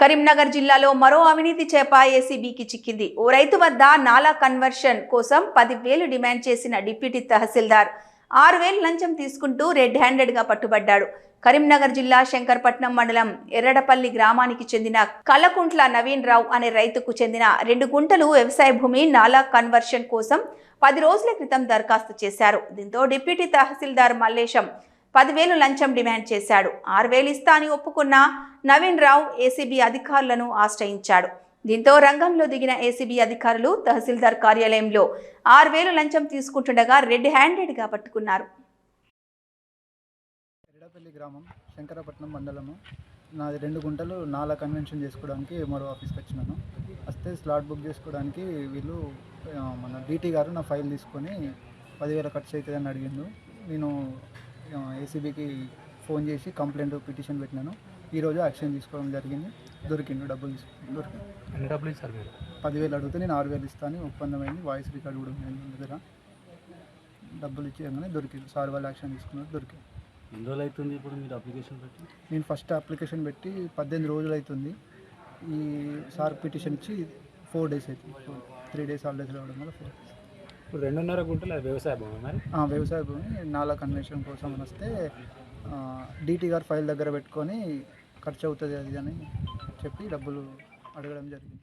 కరీంనగర్ జిల్లాలో మరో అవినీతి చేప ఏసీబీకి చిక్కింది. ఓ రైతు వద్ద నాలా కన్వర్షన్ కోసం పదివేలు డిమాండ్ చేసిన డిప్యూటీ తహసీల్దార్. ఆరు వేలు లంచం తీసుకుంటూ రెడ్ హ్యాండెడ్గా పట్టుబడ్డాడు. కరీంనగర్ జిల్లా శంకర్పట్నం మండలం ఎర్రడపల్లి గ్రామానికి చెందిన కలకుంట్ల నవీన్ రావు అనే రైతుకు చెందిన రెండు గుంటలు వ్యవసాయ భూమి నాలా కన్వర్షన్ కోసం పది రోజుల క్రితం దరఖాస్తు చేశారు. దీంతో డిప్యూటీ తహసీల్దార్ మల్లేశం పదివేలు లంచం డిమాండ్ చేశాడు. ఆరు వేలు ఇస్తా అని ఒప్పుకున్న నవీన్ రావు ఏసీబీ అధికారులను ఆశ్రయించాడు. దీంతో రంగంలో దిగిన ఏసీబీ అధికారులు తహసీల్దార్ కార్యాలయంలో ఆరు వేలు లంచం తీసుకుంటుండగా రెడ్ హ్యాండెడ్గా పట్టుకున్నారు. గ్రామం శంకరపట్నం మండలము. నాది రెండు గుంటలు నాలా కన్వెన్షన్ చేసుకోవడానికి మరో ఆఫీస్కి వచ్చినాను. వస్తే స్లాట్ బుక్ చేసుకోవడానికి వీళ్ళు మన డీటీ గారు నా ఫైల్ తీసుకొని పదివేల ఖర్చు అవుతుందని అడిగిండు. నేను ఏసీబీకి ఫోన్ చేసి కంప్లైంట్ పిటిషన్ పెట్టినాను. ఈరోజు యాక్షన్ తీసుకోవడం జరిగింది. దొరికిండు డబ్బులు దొరికింది ఎన్ని డబ్బులు ఇస్తారు మీరు? పదివేలు అడిగితే నేను ఆరు వేలు ఇస్తాను ఒప్పందమైంది. వాయిస్ రికార్డ్ కూడా ఉంది నా దగ్గర. డబ్బులు ఇచ్చేయగానే దొరికింది సార్ వాళ్ళు యాక్షన్ తీసుకున్నారు దొరికింది ఎన్ని రోజులు అవుతుంది ఇప్పుడు మీరు అప్లికేషన్ పెట్టి? నేను ఫస్ట్ అప్లికేషన్ పెట్టి పద్దెనిమిది రోజులు అవుతుంది. ఈ సార్ పిటిషన్ ఇచ్చి ఫోర్ డేస్ అవుతుంది. త్రీ డేస్ హాలిడేస్ రావడం వల్ల ఫోర్ డేస్. ఇప్పుడు రెండున్నర గుంటలు అది వ్యవసాయ భూమి మరి? వ్యవసాయ భూమి నాలా కన్వెన్షన్ కోసం వస్తే డీటీ గారు ఫైల్ దగ్గర పెట్టుకొని ఖర్చు అవుతుంది అది అని చెప్పి డబ్బులు అడగడం జరిగింది.